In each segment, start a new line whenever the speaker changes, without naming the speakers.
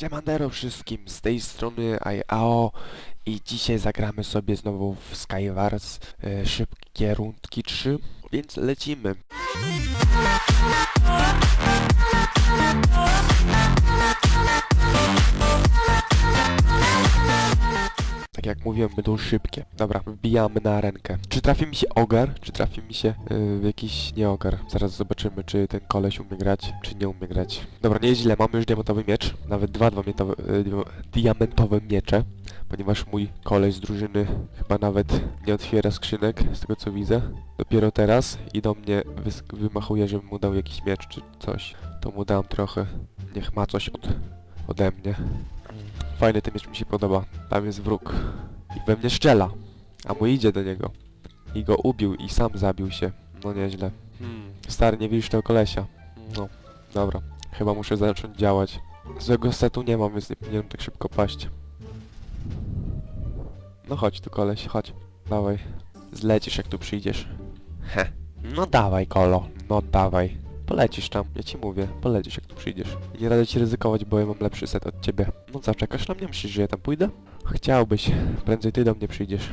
Siemandero wszystkim, z tej strony IAO i dzisiaj zagramy sobie znowu w Skywars e, szybkie rundki 3, więc lecimy. Tak jak mówiłem, będą szybkie. Dobra, wbijamy na arenkę. Czy trafi mi się ogar, czy trafi mi się yy, jakiś nieogar? Zaraz zobaczymy, czy ten koleś umie grać, czy nie umie grać. Dobra, nie jest źle, mamy już diamentowy miecz. Nawet dwa diamentowe, yy, diamentowe miecze. Ponieważ mój koleś z drużyny chyba nawet nie otwiera skrzynek, z tego co widzę. Dopiero teraz i do mnie wymachuje, żebym mu dał jakiś miecz czy coś. To mu dam trochę. Niech ma coś od, ode mnie. Fajny ten miecz mi się podoba. Tam jest wróg. I we mnie strzela. A mój idzie do niego. I go ubił i sam zabił się. No nieźle. Hmm. Stary, nie widzisz tego kolesia. No. Dobra. Chyba muszę zacząć działać. Złego setu nie mam, więc nie powinienem tak szybko paść. No chodź tu koleś, chodź. Dawaj. Zlecisz jak tu przyjdziesz. He. No dawaj kolo. No dawaj. Polecisz tam, ja ci mówię, polecisz jak tu przyjdziesz. I nie radzę ci ryzykować, bo ja mam lepszy set od ciebie. No co, czekasz na mnie? Myślisz, że ja tam pójdę? Chciałbyś. Prędzej ty do mnie przyjdziesz.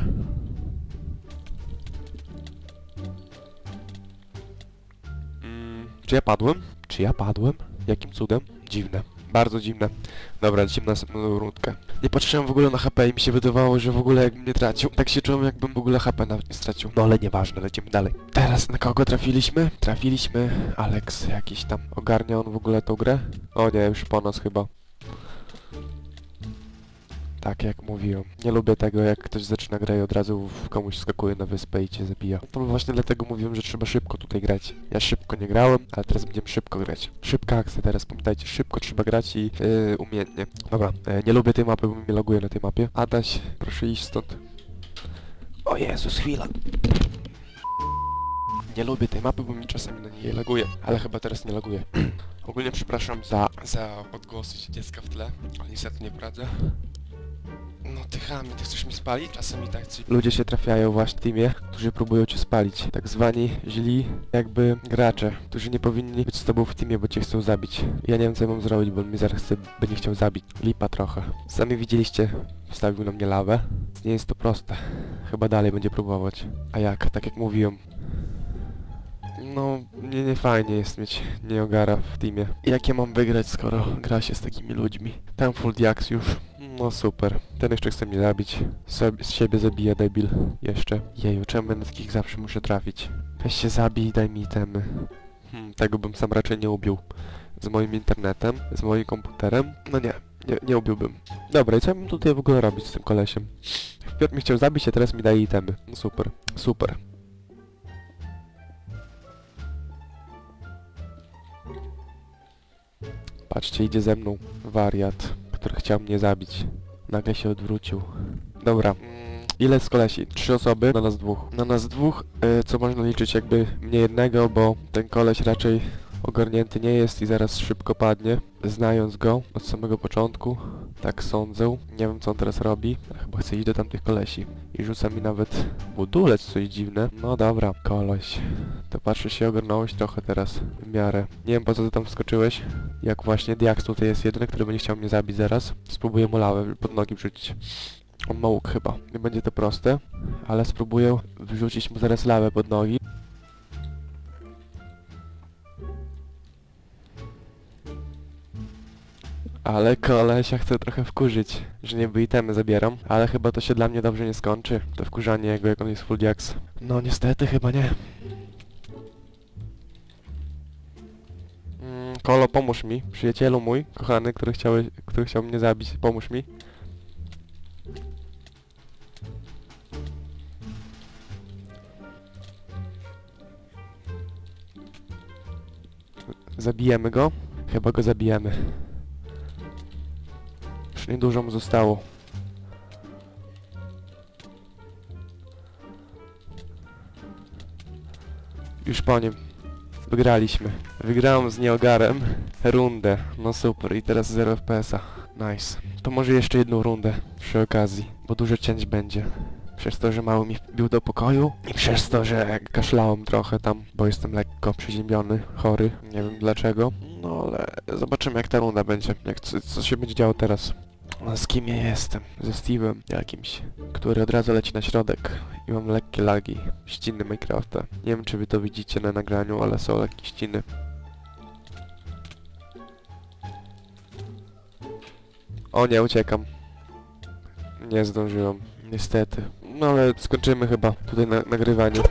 Mm, czy ja padłem? Czy ja padłem? Jakim cudem? Dziwne. Bardzo dziwne. Dobra, lecimy na następną rundkę. Nie patrzyłem w ogóle na HP i mi się wydawało, że w ogóle jakbym nie tracił. Tak się czułem, jakbym w ogóle HP nawet nie stracił. No ale nieważne, lecimy dalej. Teraz na kogo trafiliśmy? Trafiliśmy... Alex jakiś tam. Ogarnia on w ogóle tą grę? O nie, już po nas chyba. Tak jak mówiłem. Nie lubię tego, jak ktoś zaczyna grę i od razu komuś skakuje na wyspę i cię zabija. To właśnie dlatego mówiłem, że trzeba szybko tutaj grać. Ja szybko nie grałem, ale teraz będziemy szybko grać. Szybka akcja teraz, pamiętajcie, szybko trzeba grać i yy, umiejętnie. Dobra, e, nie lubię tej mapy, bo mnie loguje na tej mapie. Adaś, proszę iść stąd. O Jezus, chwila. Nie lubię tej mapy, bo mi czasami na niej laguje, ale chyba teraz nie laguje. Ogólnie przepraszam za, za odgłosy dziecka w tle, ale niestety nie poradzę. No ty chami, ty chcesz mi spalić? Czasami tak ci... Ludzie się trafiają właśnie w teamie, którzy próbują cię spalić. Tak zwani źli jakby gracze, którzy nie powinni być z tobą w teamie, bo cię chcą zabić. Ja nie wiem co mam zrobić, bo on mnie zaraz chce, będzie chciał zabić. Lipa trochę. Sami widzieliście, wstawił na mnie lawę. Nie jest to proste. Chyba dalej będzie próbować. A jak? Tak jak mówiłem. No, nie, nie fajnie jest mieć nieogara w teamie. Jak ja mam wygrać, skoro gra się z takimi ludźmi? Ten full diaks już. No super. Ten jeszcze chce mnie zabić. Z siebie zabija debil. Jeszcze. Jeju, czemu na takich zawsze muszę trafić? Weź się zabij, daj mi itemy. Hmm, tego bym sam raczej nie ubił. Z moim internetem, z moim komputerem. No nie, nie, nie ubiłbym. Dobra, i co ja bym tutaj w ogóle robić z tym kolesiem? Wpierw mnie chciał zabić, a teraz mi daje itemy. No super, super. Patrzcie, idzie ze mną wariat, który chciał mnie zabić. Nagle się odwrócił. Dobra. Ile z kolesi? Trzy osoby, na nas dwóch. Na nas dwóch, y, co można liczyć jakby mnie jednego, bo ten koleś raczej ogarnięty nie jest i zaraz szybko padnie. Znając go od samego początku, tak sądzę. Nie wiem co on teraz robi, chyba chce iść do tamtych kolesi. I rzuca mi nawet budulec, coś dziwne. No dobra, koleś. To patrzę się ogarnąłeś trochę teraz, w miarę. Nie wiem po co ty tam wskoczyłeś. Jak właśnie Diax tutaj jest jedyny, który będzie chciał mnie zabić zaraz. Spróbuję mu lawę pod nogi wrzucić. On ma łuk chyba. Nie będzie to proste, ale spróbuję wrzucić mu zaraz lawę pod nogi. Ale kolesia chcę trochę wkurzyć, że nie itemy zabieram, ale chyba to się dla mnie dobrze nie skończy, to wkurzanie jego jak on jest full diaks. No niestety chyba nie. Mm, Kolo, pomóż mi, przyjacielu mój, kochany, który, chciałeś, który chciał mnie zabić, pomóż mi. Zabijemy go? Chyba go zabijemy. Już niedużo mu zostało. Już po nim. Wygraliśmy. Wygrałem z Neogarem rundę. No super. I teraz 0 FPS-a. Nice. To może jeszcze jedną rundę przy okazji, bo dużo cięć będzie. Przez to, że mały mi wbił do pokoju i przez to, że kaszlałem trochę tam, bo jestem lekko przeziębiony, chory, nie wiem dlaczego. No ale zobaczymy jak ta runda będzie, jak co, co się będzie działo teraz. Z kim ja jestem? Ze Steve'em jakimś, który od razu leci na środek i mam lekkie lagi, ściny Minecrafta. Nie wiem czy wy to widzicie na nagraniu, ale są lekkie ściny. O nie, uciekam. Nie zdążyłem, niestety. No ale skończymy chyba tutaj na nagrywanie.